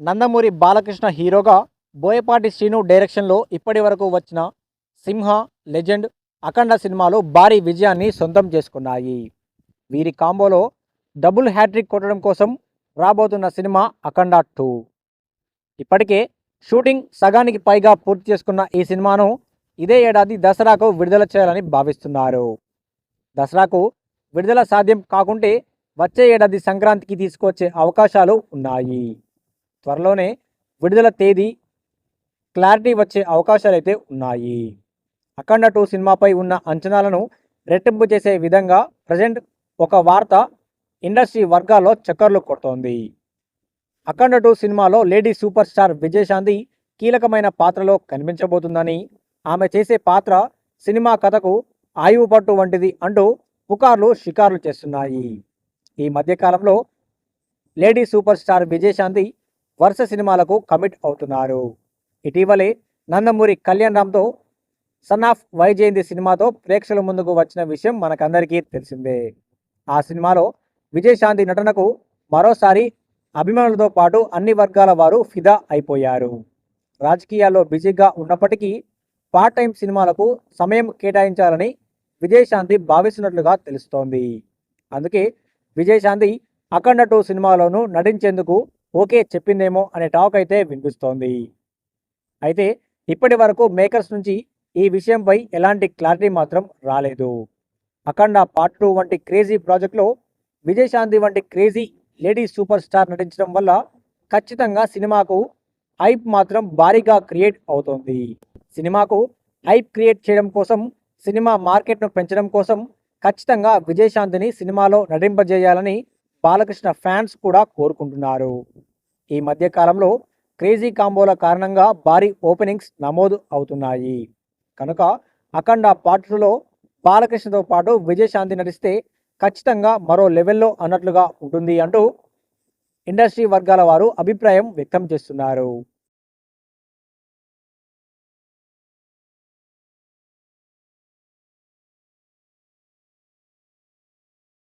నందమూరి బాలకృష్ణ హీరోగా బోయపాటి శ్రీను డైరెక్షన్లో ఇప్పటి వరకు వచ్చిన సింహ లెజెండ్ అఖండ సినిమాలు భారీ విజయాన్ని సొంతం చేసుకున్నాయి. వీరి కాంబోలో డబుల్ హ్యాట్రిక్ కొట్టడం కోసం రాబోతున్న సినిమా అఖండ టూ. ఇప్పటికే షూటింగ్ సగానికి పైగా పూర్తి చేసుకున్న ఈ సినిమాను ఇదే ఏడాది దసరాకు విడుదల చేయాలని భావిస్తున్నారు. దసరాకు విడుదల సాధ్యం కాకుంటే వచ్చే ఏడాది సంక్రాంతికి తీసుకొచ్చే అవకాశాలు ఉన్నాయి. త్వరలోనే విడుదల తేదీ క్లారిటీ వచ్చే అవకాశాలైతే ఉన్నాయి. అఖండ టూ సినిమాపై ఉన్న అంచనాలను రెట్టింపు చేసే విధంగా ప్రజెంట్ ఒక వార్త ఇండస్ట్రీ వర్గాల్లో చక్కర్లు కొడుతోంది. అఖండ టూ సినిమాలో లేడీ సూపర్ స్టార్ విజయశాంతి కీలకమైన పాత్రలో కనిపించబోతుందని ఆమె చేసే పాత్ర సినిమా కథకు ఆయువు పట్టు వంటిది అంటూ పుకార్లు షికార్లు చేస్తున్నాయి. ఈ మధ్యకాలంలో లేడీ సూపర్ స్టార్ విజయశాంతి వరుస సినిమాలకు కమిట్ అవుతున్నారు. ఇటీవలే నందమూరి కళ్యాణ్ రామ్తో సన్ ఆఫ్ వైజయంతి సినిమాతో ప్రేక్షకుల ముందుకు వచ్చిన విషయం మనకందరికీ తెలిసిందే. ఆ సినిమాలో విజయశాంతి నటనకు మరోసారి అభిమానులతో పాటు అన్ని వర్గాల వారు ఫిదా అయిపోయారు. రాజకీయాల్లో బిజీగా ఉన్నప్పటికీ పార్ట్ టైం సినిమాలకు సమయం కేటాయించాలని విజయశాంతి భావిస్తున్నట్లుగా తెలుస్తోంది. అందుకే విజయశాంతి అఖండ టూ సినిమాలోనూ నటించేందుకు ఓకే చెప్పిందేమో అనే టాక్ అయితే వినిపిస్తోంది. అయితే ఇప్పటి వరకు మేకర్స్ నుంచి ఈ విషయంపై ఎలాంటి క్లారిటీ మాత్రం రాలేదు. అఖండ పార్ట్ టూ వంటి క్రేజీ ప్రాజెక్ట్లో విజయశాంతి వంటి క్రేజీ లేడీ సూపర్ స్టార్ నటించడం వల్ల ఖచ్చితంగా సినిమాకు హైప్ మాత్రం భారీగా క్రియేట్ అవుతోంది. సినిమాకు హైప్ క్రియేట్ చేయడం కోసం సినిమా మార్కెట్ను పెంచడం కోసం ఖచ్చితంగా విజయశాంతిని సినిమాలో నటింపజేయాలని బాలకృష్ణ ఫ్యాన్స్ కూడా కోరుకుంటున్నారు. ఈ మధ్య కాలంలో క్రేజీ కాంబోల కారణంగా భారీ ఓపెనింగ్స్ నమోదు అవుతున్నాయి. కనుక అఖండ పాటలో బాలకృష్ణతో పాటు విజయశాంతి నటిస్తే ఖచ్చితంగా మరో లెవెల్లో అన్నట్లుగా ఉంటుంది అంటూ ఇండస్ట్రీ వర్గాల వారు అభిప్రాయం వ్యక్తం చేస్తున్నారు.